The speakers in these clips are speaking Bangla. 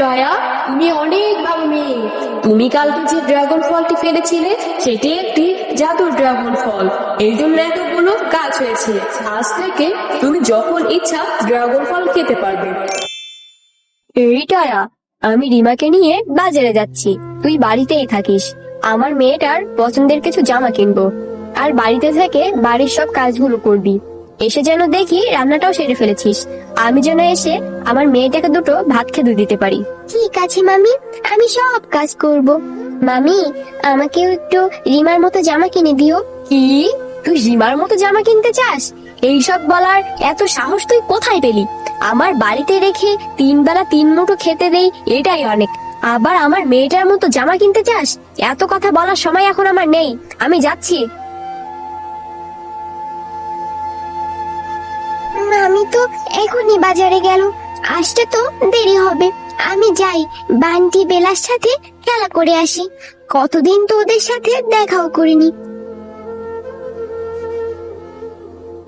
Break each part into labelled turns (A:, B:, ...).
A: টয়া তুমি অনেক ভালো মেয়ে। তুমি কালকে যে ড্রাগন ফলটি ফেলেছিলে? সেটি একটি জাদুর ড্রাগন ফল এই জন্য এতগুলো গাছ হয়েছে। আজ থেকে তুমি যখন ইচ্ছা ড্রাগন ফল খেতে পারবে।
B: এই টয়া, আমি রিমাকে নিয়ে বাজারে যাচ্ছি। তুই বাড়িতেই থাকিস। আমার মেয়েটার পছন্দের কিছু জামা কিনবো। আর বাড়িতে থেকে বাড়ির সব কাজগুলো করবি। এসে যেন দেখি রান্নাটাও সেরে ফেলেছিস। আমি যেন এসে আমার মেয়েটাকে দুটো ভাত খেতে দিতে পারি। ঠিক আছে মামি। আমি সব কাজ করব। মামি আমাকে একটু রিমার মতো জামা কিনে দিও। কি? তুই রিমার মতো জামা কিনতে চাস? এইসব বলার এত সাহস তুই কোথায় পেলি? আমার বাড়িতে রেখে তিন বেলা তিন মুঠো খেতে দেই এটাই অনেক। আবার আমার মেয়েটার মতো জামা কিনতে চাস? এত কথা বলার সময় এখন আমার নেই। আমি যাচ্ছি। বাজারে গেল। আসতে তো দেরি হবে। আমি যাই। বান্টি বেলার সাথে খেলা করে আসি। কতদিন তো ওদের সাথে দেখাও করিনি।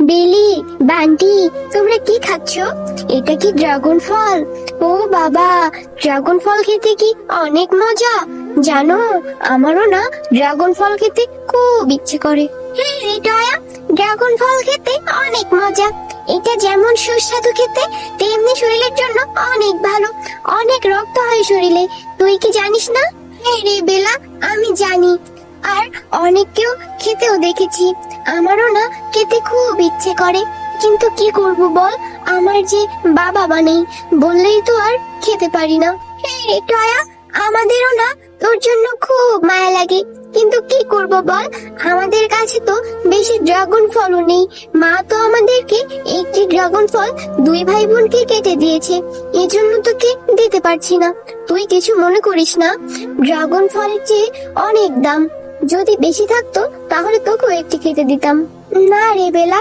B: বেলি, বান্টি, তোমরা কি খাচ্ছ? এটা কি ড্রাগন ফল? ও বাবা, ড্রাগন ফল খেতে কি অনেক মজা? জানো, আমারও না ড্রাগন ফল খেতে খুব ইচ্ছে করে। হ্যাঁ রে ড্রাগন ফল খেতে অনেক মজা। এটা যেমন সুস্বাদু খেতে, তেমনি শরীরের জন্য অনেক ভালো। অনেক রক্ত হয় শরীরে। তুই কি জানিস না? হ্যাঁ রে বেলা, আমি জানি। আর অনেককেও খেতেও দেখেছি। আমারও না খেতে খুব ইচ্ছে করে। কিন্তু কি করব বল? আমার যে বাবা মা নেই, বললেই তো আর খেতে পারি না। হে টয়া, আমাদেরও না তোর জন্য খুব মায়া লাগে। কিন্তু কি করব বল? আমাদের কাছে তো বেশি ড্রাগন ফলও নেই। মা তো আমাদেরকে ড্রাগন ফল দুই ভাই বোনকে কেটে দিয়েছে। এজন্য তোকে দিতে পারছি না। তুই কিছু মনে করিস না। ড্রাগন ফলের চেয়ে অনেক দাম। যদি বেশি থাকতো, তাহলে তোকেও একটি খেতে দিতাম। না রে বেলা,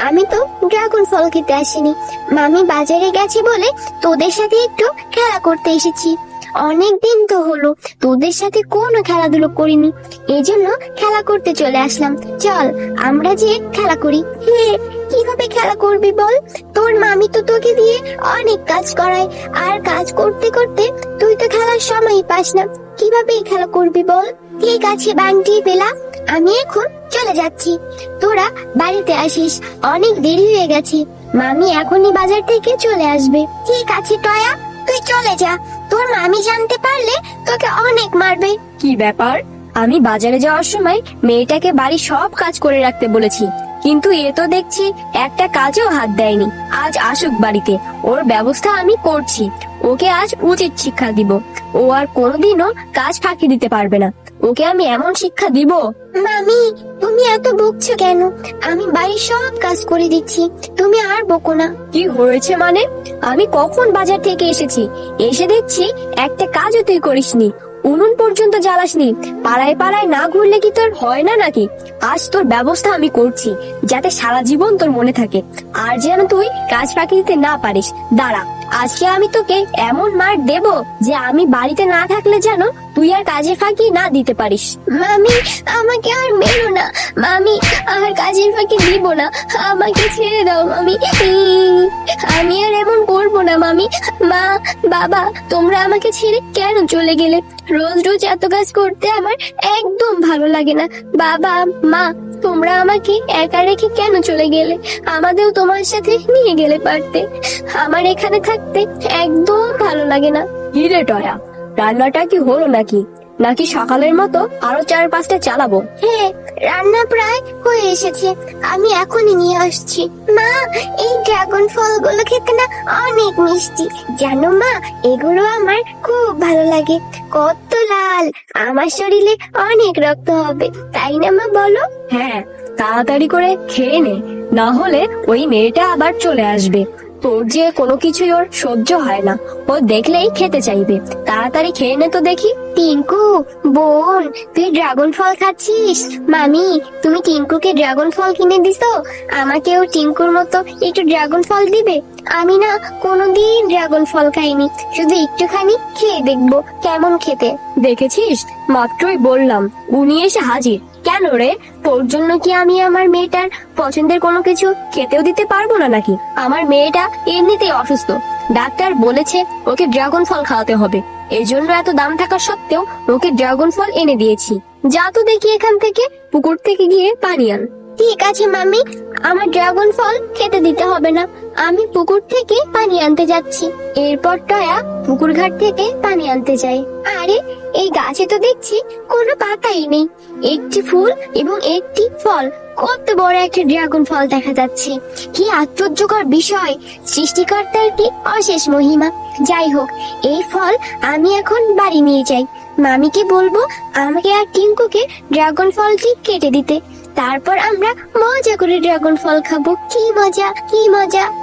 B: আমি তো ড্রাগন ফল খেতে আসিনি। মামি বাজারে গেছে বলে তোদের সাথে একটু খেলা করতে এসেছি। অনেক দিন তো হলো, তোদের সাথে কোনো খেলাধুলো করিনি। এই জন্য খেলা করতে চলে আসলাম। চল, আমরা যে খেলা করি। কীভাবে খেলা করবি বল? তোর মামি তো তোকে দিয়ে অনেক কাজ করায়। আর কাজ করতে করতে তুই তো খেলার সময় পাস না। কীভাবে খেলা করবি বল? ঠিক আছে বান্টি বেলা আমি এখন চলে যাচ্ছি। তোরা বাড়িতে আসিস। অনেক দেরি হয়ে গেছে। মামি এখনই বাজার থেকে চলে আসবে। ঠিক আছে, টয়া, তুই চলে যা। তোর মামি জানতে পারলে তোকে অনেক মারবে। কি ব্যাপার? আমি বাজারে যাওয়ার সময় মেয়েটাকে বাড়ির সব কাজ করে রাখতে বলেছি। কিন্তু এ তো দেখছি একটা কাজও হাত দেয়নি। আজ আসুক বাড়িতে। ওর ব্যবস্থা আমি করছি। ওকে আজ উচিত শিক্ষা দিব। ও আর কোনোদিনও কাজ ফাঁকি দিতে পারবে না। ওকে আমি এমন শিক্ষা দিব? মামি তুমি এত বকছো কেন? আমি বাড়ির সব কাজ করে দিচ্ছি। তুমি আর বকো না। কি হয়েছে মানে? আমি কখন বাজার থেকে এসেছি? এসে দেখছি একটা কাজও তুই করিসনি। উনুন পর্যন্ত জ্বালাসনি। পাড়ায় পাড়ায় না ঘুরলে কি তোর হয় না নাকি? আজ তোর ব্যবস্থা আমি করছি, যাতে সারা জীবন তোর মনে থাকে। আর যেন তুই কাজ পাকিতে না পারিস। দাঁড়া। আজকে আমি তোকে এমন মার দেব যে আমি বাড়িতে না থাকলে যেন তুই আর কাজের ফাঁকি না দিতে পারিস। মামি, আমাকে আর মেরো না। মামি, আর কাজের ফাঁকি দিব না। আমাকে ছেড়ে দাও, মামি। আমি আর এমন করব না, মামি। মা, বাবা, তোমরা আমাকে ছেড়ে কেন চলে গেলে? রোজ রোজ এত কাজ করতে আমার একদম ভালো লাগে না। বাবা, মা তোমরা আমাকে একা রেখে কেন চলে গেলে? আমাদেরও তোমার সাথে নিয়ে গেলে পারতে। আমার এখানে থাকতে একদম ভালো লাগে না। হিরে টয়া? রান্নাটা কি হলো নাকি? নাকি সকালের মতো আরও চার পাঁচটা চালাবো? হ্যাঁ রান্না প্রায় হয়ে এসেছে। আমি এখনই নিয়ে আসছি। মা এই ড্রাগন ফলগুলো খেতে না অনেক মিষ্টি। জানো মা এগুলো আমার খুব ভালো লাগে। কত লাল। আমার শরীরে অনেক রক্ত হবে। তাই না মা বলো? হ্যাঁ তাড়াতাড়ি করে খেয়ে নে। না হলে ওই মেয়েটা আবার চলে আসবে। তোর যে কোনো কিছুই ওর সহ্য হয় না। ও দেখলেই খেতে চাইবে। তাড়াতাড়ি খেয়ে নে তো দেখি। টিঙ্কু, বোন, তুই ড্রাগন ফল খাচ্ছিস? মামি, তুমি টিঙ্কুকে ড্রাগন ফল কিনে দিছো আমাকেও টিঙ্কুর মতো একটু ড্রাগন ফল দিবে। আমি না কোনোদিন ড্রাগন ফল খাইনি। শুধু একটুখানি খেয়ে দেখব কেমন খেতে। দেখেছিস? মাত্রই বললাম। উনি এসে হাজির। কেন রে? তোর জন্য কি আমি আমার মেয়েটার পছন্দের কোনো কিছু খেতেও দিতে পারব না নাকি? আমার মেয়েটা এমনিতেই অসুস্থ। ডাক্তার বলেছে ওকে ড্রাগন ফল খাওয়াতে হবে। এই জন্য এত দাম থাকা সত্ত্বেও ওকে ড্রাগন ফল এনে দিয়েছি। যা তো দেখি এখান থেকে পুকুর থেকে গিয়ে পানি আন। ঠিক আছে মামি আমার ড্রাগন ফল খেতে দিতে হবে না। আমি পুকুর থেকে পানি আনতে যাচ্ছি। এরপর টয়া পুকুর ঘাট থেকে পানি আনতে যায় আরে এই গাছে তো দেখছি কোনো পাতাই নেই। একটি ফুল এবং একটি ফল। কত বড় একটা ড্রাগন ফল দেখা যাচ্ছে। কি আশ্চর্যকর বিষয়। সৃষ্টিকর্তার কি অশেষ মহিমা। যাই হোক, এই ফল আমি এখন বাড়ি নিয়ে যাই। মামিকে বলব আমাকে আর টিঙ্কুকে ড্রাগন ফলটি কেটে দিতে। তারপর আমরা মজা করে ড্রাগন ফল খাব। কি মজা কি মজা।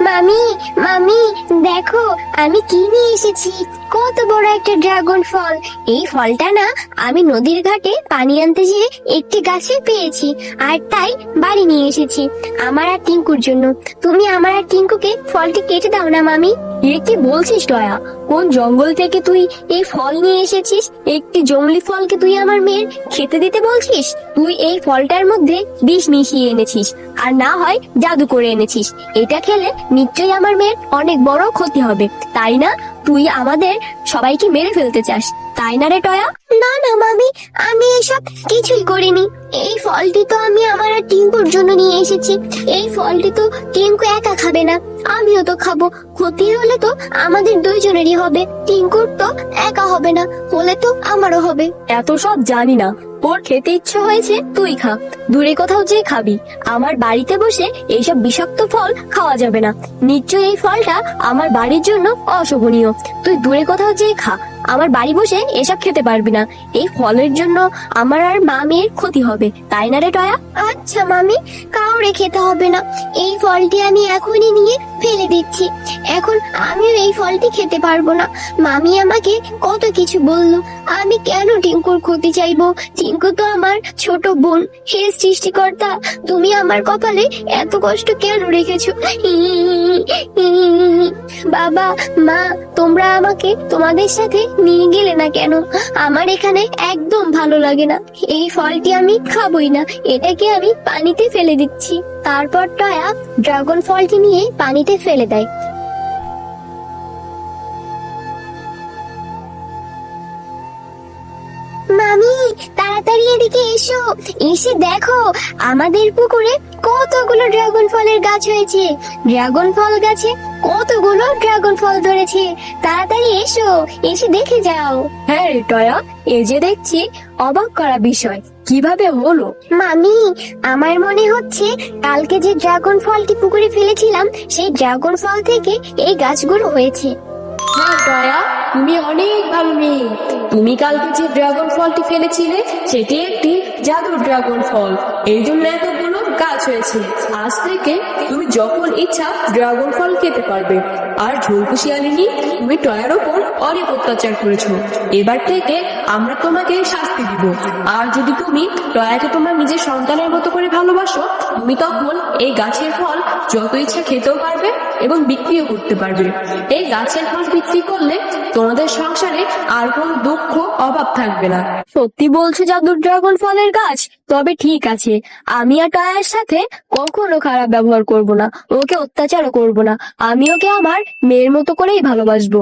B: মামি মামি, দেখো, আমি কি নিয়ে এসেছি? কত বড় একটা ড্রাগন ফল। এই ফলটা না, আমি নদীর ঘাটে পানি আনতে যেয়ে একটি গাছে পেয়েছি, আর তাই বাড়ি নিয়ে এসেছি, আমার আর টিঙ্কুর জন্য। তুমি আমার আর টিঙ্কুকে ফলটি কেটে দাও না, মামি।
A: এ কি বলছিস টয়া কোন জঙ্গল থেকে তুই এই ফল নিয়ে এসেছিস? একটি জঙ্গলি ফলকে তুই আমার মেয়ের খেতে দিতে বলছিস? তুই এই ফলটার মধ্যে বিষ মিশিয়ে এনেছিস, আর না হয় জাদু করে এনেছিস। এটা খেলে নিশ্চয়ই আমার মেয়ের অনেক বড় ক্ষতি হবে। তাই না? তুই আমাদের সবাইকে মেরে ফেলতে চাস। তাই না রে টয়া?
B: না না মামি আমি এসব কিছুই করিনি। এই ফলটি তো আমি আমার আর টিঙ্কুর জন্য নিয়ে এসেছি। এই ফলটি তো টিঙ্কু একা খাবে না আমিও তো খাব। ক্ষতি হলে তো আমাদের দুইজনেরই হবে টিঙ্কুর তো একা হবে না হলে তো আমারও হবে।
A: এত সব জানি না ওর খেতে ইচ্ছে হয়েছে তুই খা। দূরে কোথাও যেয়ে খাবি আমার বাড়িতে বসে এইসব বিষাক্ত ফল খাওয়া যাবে না। নিশ্চয়ই এই ফলটা আমার বাড়ির জন্য অশোভনীয়। তুই দূরে কোথাও যেয়ে খা আমার বাড়ি বসে এসব খেতে পারবি না। এই ফলের জন্য আমার আর মা মেয়ের ক্ষতি হবে, তাই না রে টয়া?
B: আচ্ছা মামি, কাউরে খেতে হবে না। এই ফলটি আমি এখনই নিয়ে ফেলে দিচ্ছি। এখন আমিও এই ফলটি খেতে পারব না। মামি আমাকে কত কিছু বলল। আমি কেন টিঙ্কুর ক্ষতি চাইব? টিঙ্কু তো আমার ছোট বোন, হে সৃষ্টিকর্তা, তুমি আমার কপালে এত কষ্ট কেন রেখেছো? বাবা, মা, তোমরা আমাকে তোমাদের সাথে নিয়ে গেলে না কেন? আমার এখানে একদম ভালো লাগে না। এই ফলটি আমি খাবই না। এটাকে আমি পানিতে ফেলে দিচ্ছি। তারপর টয়া ড্রাগন ফলটি নিয়ে পানিতে ফেলে দেয়। মামি, তাড়াতাড়ি এদিকে এসো। এসে দেখো, আমাদের পুকুরে কতগুলো ড্রাগন ফলের গাছ হয়েছে। ড্রাগন ফল গাছে কতগুলো ড্রাগন ফল ধরেছে তাড়াতাড়ি এসো এসে দেখে যাও।
A: হ্যাঁ টয়া এই যে দেখছি অবাক করা বিষয়। কীভাবে হলো?
B: মামি আমার মনে হচ্ছে কালকে যে ড্রাগন ফলটি পুকুরে ফেলেছিলাম সেই ড্রাগন ফল থেকে এই গাছগুলো হয়েছে।
A: হ্যাঁ দয়া তুমি অনেক ভালো মেয়ে। তুমি কালকে যে ড্রাগন ফলটি ফেলেছিলে সেটি একটি জাদুর ড্রাগন ফল। এই জন্য এতগুলো গাছ হয়েছে। আজ থেকে তুমি যখন ইচ্ছা ড্রাগন ফল খেতে পারবে। আর ঝুলকু শিয়ালিনী তুমি টয়ার ওপর অনেক অত্যাচার করেছ। এবার থেকে আমরা তোমাকে শাস্তি দিব। আর যদি তুমি টয়াকে তোমার নিজের সন্তানের মতো করে ভালোবাসো, তুমি তখন এই গাছের ফল যত ইচ্ছা খেতেও পারবে এবং বিক্রিও করতে পারবে। এই গাছের ফল বিক্রি করলে তোমাদের সংসারে আর কোনো দুঃখ, অভাব থাকবে না। সত্যি বলছো জাদুর ড্রাগন ফলের গাছ? তবে ঠিক আছে, আমি আর টায়ার সাথে কখনো খারাপ ব্যবহার করব না। ওকে অত্যাচারও করব না। আমি ওকে আমার মেয়ের মতো করেই ভালোবাসবো।